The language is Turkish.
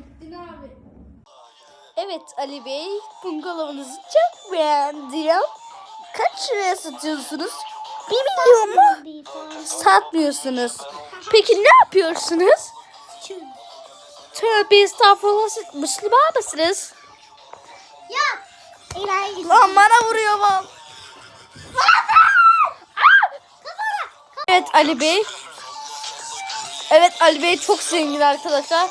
Muhittin abi. Evet Ali Bey, bungalovanuzu çok beğendim. Kaç liraya satıyorsunuz? Bir milyon mu? Satmıyorsunuz. Peki ne yapıyorsunuz? Tövbe estağfurullah siz Müslüman mısınız? Ya. Lan bana vuruyor lan. Evet Ali Bey. Evet Ali Bey çok zengin arkadaşlar.